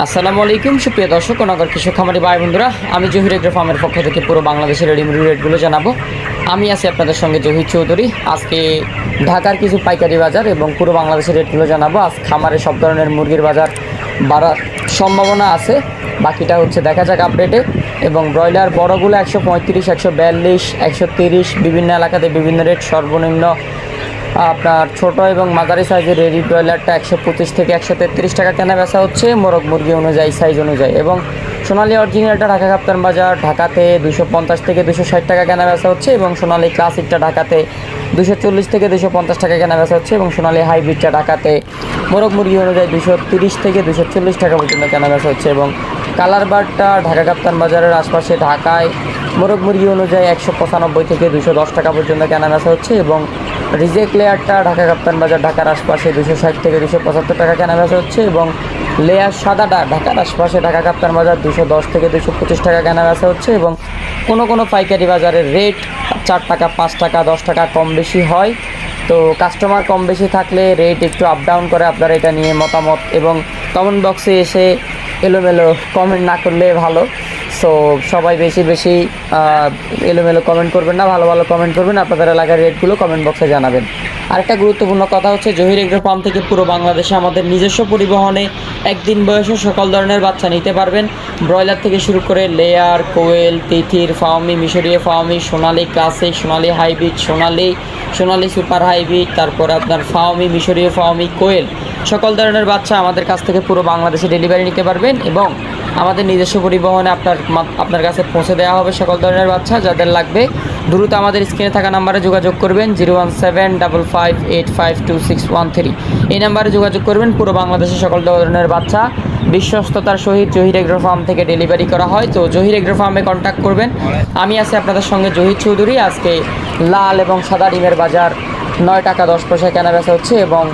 আসসালামু আলাইকুম, সুপ্রিয় দর্শক নগর কৃষক খামারি ভাই বন্ধুরা। আমি জহির এগ্রো ফার্মের পক্ষ থেকে পুরো বাংলাদেশের রেডিমেড রেটগুলো জানাব। আমি আছি আপনাদের সঙ্গে জহির চৌধুরী। আজকে ঢাকার কিছু পাইকারি বাজার এবং পুরো বাংলাদেশের রেটগুলো জানাব। আজ খামারে সব ধরনের মুরগির বাজার বাড়ার সম্ভাবনা আছে। বাকিটা হচ্ছে দেখা যাক আপডেটে এবং ব্রয়লার বড়গুলো একশো পঁয়ত্রিশ, একশো বিয়াল্লিশ, একশো তিরিশ, বিভিন্ন এলাকাতে বিভিন্ন রেট সর্বনিম্ন আপনার ছোট এবং মাঝারি সাইজের রেডি ব্রয়লারটা একশো পঁচিশ থেকে একশো তেত্রিশ টাকা কেনা বেচা হচ্ছে। মোরগ মুরগি অনুযায়ী সাইজ অনুযায়ী এবং সোনালী অরিজিনালটা ঢাকা কাপ্তান বাজার ঢাকাতে দুশো পঞ্চাশ থেকে দুশো ষাট টাকা কেনা বেচা হচ্ছে এবং সোনালী ক্লাসিকটা ঢাকাতে দুশো চল্লিশ থেকে দুশো পঞ্চাশ টাকা কেনা বেচা হচ্ছে এবং সোনালী হাইব্রিডটা ঢাকাতে মোরগ মুরগি অনুযায়ী দুশো তিরিশ থেকে দুশো চল্লিশ টাকা পর্যন্ত কেনা বেচা হচ্ছে এবং কালার বারটা ঢাকা কাপ্তান বাজারের আশপাশে ঢাকায়। মোরগ মুরগি অনুযায়ী একশো পঁচানব্বই থেকে দুশো দশ টাকা পর্যন্ত কেনা বেচা হচ্ছে এবং রিজেক্ট লেয়ারটা ঢাকা কাপ্তান বাজার, ঢাকার আশপাশে দুশো ষাট থেকে দুশো পঁচাত্তর টাকা কেনা বেচা হচ্ছে এবং লেয়ার সাদাটা ঢাকার আশপাশে ঢাকা কাপ্তান বাজার দুশো দশ থেকে দুশো পঁচিশ টাকা কেনা বেচা হচ্ছে এবং কোনো কোনো পাইকারি বাজারের রেট চার টাকা, পাঁচ টাকা, দশ টাকা কম বেশি হয়। তো কাস্টমার কম বেশি থাকলে রেট একটু আপ ডাউন করে আপনারা এটা নিয়ে মতামত এবং কমেন্ট বক্সে এসে এলোমেলো কমেন্ট না করলে ভালো। সো সবাই বেশি বেশি এলোমেলো কমেন্ট করবেন না, ভালো ভালো কমেন্ট করবেন, আপনাদের এলাকার রেটগুলো কমেন্ট বক্সে জানাবেন। আরেকটা গুরুত্বপূর্ণ কথা হচ্ছে, জহির এগ্রো ফার্ম থেকে পুরো বাংলাদেশে আমাদের নিজস্ব পরিবহনে একদিন বয়সে সকল ধরনের বাচ্চা নিতে পারবেন। ব্রয়লার থেকে শুরু করে লেয়ার কোয়েল, তিথির ফার্মি মিশরীয় ফার্মি সোনালি ক্লাসিক সোনালি হাইব্রিড সোনালি সোনালি সুপার হাইব্রিড তারপর আপনার ফার্মি মিশরীয় ফার্মি কোয়েল, সকল ধরনের বাচ্চা আমাদের কাছ থেকে পুরো বাংলাদেশে ডেলিভারি নিতে পারবেন এবং আমাদের নিজস্ব পরিবহনে আপনার আপনার কাছে পৌঁছে দেওয়া হবে সকল ধরনের বাচ্চা যাদের লাগবে। দ্রুত আমাদের স্ক্রিনে থাকা নাম্বারে যোগাযোগ করবেন, zero one seven double five eight five two six one three. এই নাম্বারে যোগাযোগ করবেন, পুরো বাংলাদেশের সকল ধরনের বাচ্চা। বিশ্বস্ততার সহিত জহির এগ্রো ফার্ম থেকে ডেলিভারি করা হয়। তো জহির এগ্রো ফার্মে কন্ট্যাক্ট করবেন। আমি আছি আপনাদের সঙ্গে জহির চৌধুরী। আজকে লাল এবং সাদা ডিমের বাজার, নয় টাকা দশ পয়সা কেনা বেচা হচ্ছে এবং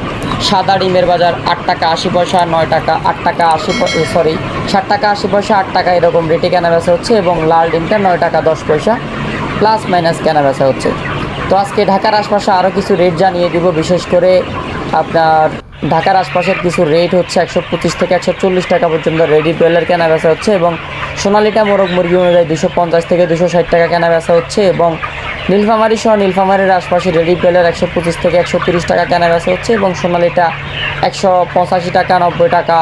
সাদা ডিমের বাজার আট টাকা আশি পয়সা, নয় টাকা আট টাকা আশি সরি ষাট টাকা আশি পয়সা, আট টাকা এরকম রেটে কেনা বেচা হচ্ছে এবং লাল ডিমটা নয় টাকা দশ পয়সা প্লাস মাইনাস কেনা বেচা হচ্ছে। তো আজকে ঢাকার আশপাশে আরও কিছু রেট জানিয়ে দিব, বিশেষ করে আপনার ঢাকার আশপাশের কিছু রেট হচ্ছে একশো পঁচিশ থেকে একশো চল্লিশ টাকা পর্যন্ত রেডি ব্রয়লার কেনা বেচা হচ্ছে এবং সোনালিটা মোরগ মুরগি অনুযায়ী দুশো পঞ্চাশ থেকে দুশো ষাট টাকা কেনা বেচা হচ্ছে এবং নীলফামারি সহ নীলফামারির আশপাশে রেডি ব্রয়লার একশো পঁচিশ থেকে একশো তিরিশ টাকা কেনা বেচা হচ্ছে এবং সোনালিটা একশো পঁচাশি টাকা, নব্বই টাকা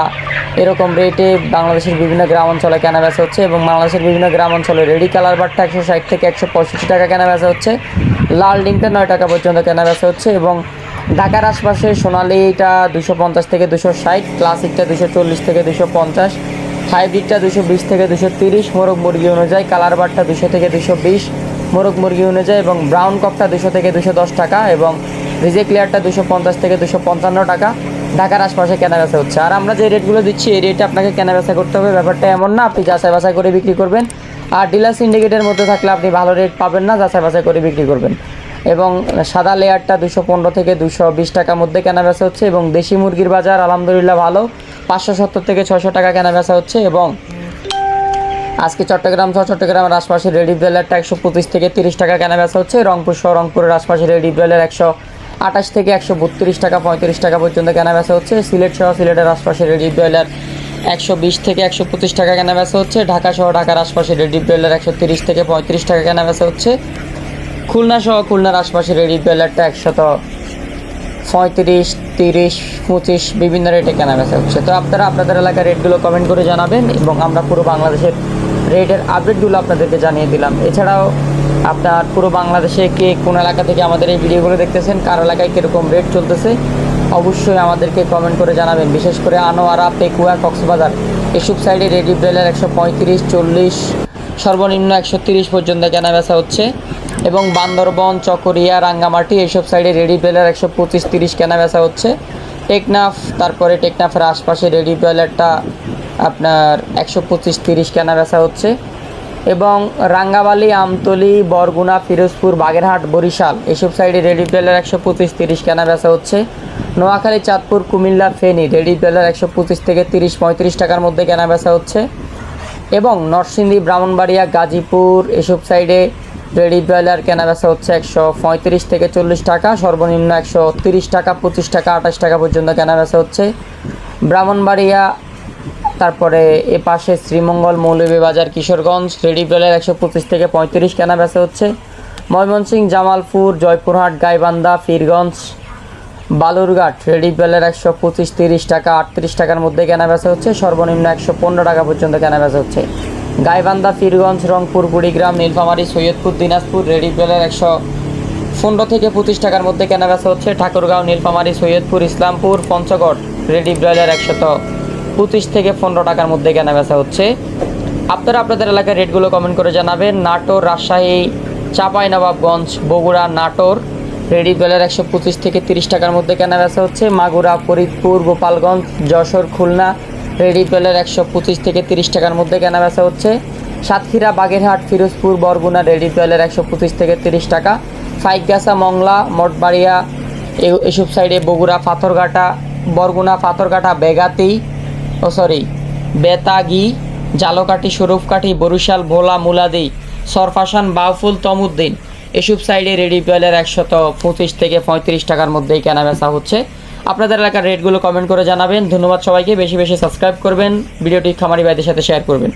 এরকম রেটে বাংলাদেশের বিভিন্ন গ্রাম অঞ্চলে কেনা বেচা হচ্ছে এবং বাংলাদেশের বিভিন্ন গ্রাম অঞ্চলে রেডি কালার বারটা একশো ষাট থেকে একশো পঁয়ষট্টি টাকা কেনা বেচা হচ্ছে। লাল ডিমটা নয় টাকা পর্যন্ত কেনা বেচা হচ্ছে এবং ঢাকার আশপাশে সোনালিটা দুশো পঞ্চাশ থেকে দুশো ষাট, ক্লাসিকটা দুশো চল্লিশ থেকে দুশো পঞ্চাশ হাইব্রিডটা দুশো বিশ থেকে দুশো তিরিশ, মোরগ মুরগি অনুযায়ী, কালার বারটা দুশো থেকে দুশো বিশ, মোরগ মুরগি অনুযায়ী এবং ব্রাউন কপটা দুশো থেকে দুশো দশ টাকা এবং রিজেক্ট লেয়ারটা দুশো পঞ্চাশ থেকে দুশো পঞ্চান্ন টাকা। ঢাকার আশপাশে কেনা বেচা হচ্ছে। আর আমরা যে রেটগুলো দিচ্ছি, এই রেটে আপনাকে কেনা বেচা করতে হবে। ব্যাপারটা এমন না, আপনি যাচাই বাছাই করে বিক্রি করবেন। আর ডিলার সিন্ডিকেটের মধ্যে থাকলে আপনি ভালো রেট পাবেন না, যাচাই বাছাই করে বিক্রি করবেন। এবং সাদা লেয়ারটা দুশো পনেরো থেকে দুশো বিশ টাকার মধ্যে কেনা বেচা হচ্ছে এবং দেশি মুরগির বাজার আলহামদুলিল্লাহ ভালো। পাঁচশো সত্তর থেকে ছশো টাকা কেনা বেচা হচ্ছে এবং আজকে চট্টগ্রাম সহ চট্টগ্রামের আশপাশে রেডি ব্রয়লারটা একশো পঁচিশ থেকে তিরিশ টাকা কেনা বেচা হচ্ছে। রংপুর সহ রংপুরের আশপাশে রেডি ব্রয়লার একশো আঠাশ থেকে একশো বত্রিশ টাকা, পঁয়ত্রিশ টাকা পর্যন্ত কেনা বেচা হচ্ছে। সিলেট সহ সিলেটের আশপাশে রেডি ব্রয়লার একশো বিশ থেকে একশো পঁচিশ টাকা কেনা বেচা হচ্ছে। ঢাকা সহ ঢাকার আশপাশে রেডি ব্রয়লার একশো তিরিশ থেকে পঁয়ত্রিশ টাকা কেনা বেচা হচ্ছে। খুলনা সহ খুলনার আশপাশে রেডি ব্রয়লারটা একশত পঁয়ত্রিশ, তিরিশ, পঁচিশ বিভিন্ন রেটে কেনা বেচা হচ্ছে। তো আপনারা আপনাদের এলাকার রেটগুলো কমেন্ট করে জানাবেন এবং আমরা পুরো বাংলাদেশের রেটের আপডেটগুলো আপনাদেরকে জানিয়ে দিলাম। এছাড়াও আপনার পুরো বাংলাদেশে কে কোন এলাকা থেকে আমাদের এই ভিডিওগুলো দেখতেছেন, কার এলাকায় কীরকম রেট চলতেছে, অবশ্যই আমাদেরকে কমেন্ট করে জানাবেন। বিশেষ করে আনোয়ারা, পেকুয়া, কক্সবাজার, এসব সাইডে রেডি ব্রেলার একশো পঁয়ত্রিশ, চল্লিশ, সর্বনিম্ন একশো তিরিশ পর্যন্ত কেনা বেচা হচ্ছে। এবং বান্দরবন, চকরিয়া, রাঙ্গামাটি এইসব সাইডে রেডি ব্রয়লার একশো পঁচিশ, তিরিশ কেনা বেচা হচ্ছে। টেকনাফ, তারপরে টেকনাফের আশপাশে রেডি ব্রয়লারটা আপনার একশো পঁচিশ, তিরিশ কেনা বেচা হচ্ছে। এবং রাঙ্গাবালি আমতলি, বরগুনা, ফিরোজপুর, বাগেরহাট, বরিশাল এসব সাইডে রেডি ব্রয়লার একশো পঁচিশ, তিরিশ কেনা বেচা হচ্ছে। নোয়াখালী, চাঁদপুর, কুমিল্লা, ফেনী রেডি ব্রয়লার একশো পঁচিশ থেকে তিরিশ, পঁয়ত্রিশ টাকার মধ্যে কেনা বেচা হচ্ছে। এবং নরসিংদী, ব্রাহ্মণবাড়িয়া, গাজীপুর এসব সাইডে রেডি ব্রয়লার কেনা বেচা হচ্ছে একশো পঁয়ত্রিশ থেকে চল্লিশ টাকা, সর্বনিম্ন একশো তিরিশ টাকা, পঁচিশ টাকা, আঠাশ টাকা পর্যন্ত কেনা বেচা হচ্ছে। ব্রাহ্মণবাড়িয়া, তারপরে এ পাশে শ্রীমঙ্গল মৌলভীবাজার কিশোরগঞ্জ, রেডি ব্রয়লার একশো পঁচিশ থেকে পঁয়ত্রিশ কেনা বেচা হচ্ছে। ময়মনসিংহ জামালপুর, জয়পুরহাট, গাইবান্ধা, ফিরগঞ্জ, বালুরঘাট, রেডি বেলের একশো পঁচিশ, তিরিশ টাকা, আটত্রিশ টাকার মধ্যে কেনা বেচা হচ্ছে, সর্বনিম্ন একশো পনেরো টাকা পর্যন্ত কেনা বেচা হচ্ছে। গাইবান্ধা, ফিরগঞ্জ, রংপুর কুড়িগ্রাম নীলফামারী, সৈয়দপুর, দিনাজপুর রেডি বেলের একশো পনেরো থেকে পঁচিশ টাকার মধ্যে কেনা বেচা হচ্ছে ঠাকুরগাঁও, নীলফামারী, সৈয়দপুর, ইসলামপুর, পঞ্চগড় রেডি ব্রয়লার একশত পঁচিশ থেকে পনেরো টাকার মধ্যে কেনা বেচা হচ্ছে। আপনারা আপনাদের এলাকার রেটগুলো কমেন্ট করে জানাবেন। নাটোর, রাজশাহী, চাঁপাইনবাবগঞ্জ, বগুড়া, নাটোর রেডি ব্রয়লার একশো পঁচিশ থেকে তিরিশ টাকার মধ্যে কেনা বেচা হচ্ছে। মাগুরা, ফরিদপুর, গোপালগঞ্জ, যশোর, খুলনা রেডি বেলের একশো পঁচিশ থেকে তিরিশ টাকার মধ্যে কেনা বেচা হচ্ছে। সাতক্ষীরা, বাগেরহাট, ফিরোজপুর, বরগুনা রেডি বেলের একশো পঁচিশ থেকে তিরিশ টাকা। ফাইকগাছা, মংলা, মঠবাড়িয়া এসব সাইডে বগুড়া, পাথরঘাটা, বরগুনা, পাথরঘাটা, বেগাতি, ও সরি, বেতাগি, জালকাঠি স্বরূপকাঠি বরিশাল, ভোলা, মুলাদি সরফাসান বাউফুল, তমুদ্দিন, এসব সাইডে রেডি পেলের একশত পঁচিশ থেকে পঁয়ত্রিশ টাকার মধ্যেই কেনা বেচা হচ্ছে। আপনাদের এলাকার রেটগুলো কমেন্ট করে জানাবেন। ধন্যবাদ সবাইকে। বেশি বেশি সাবস্ক্রাইব করবেন। ভিডিওটি খামারি ভাইদের সাথে শেয়ার করবেন।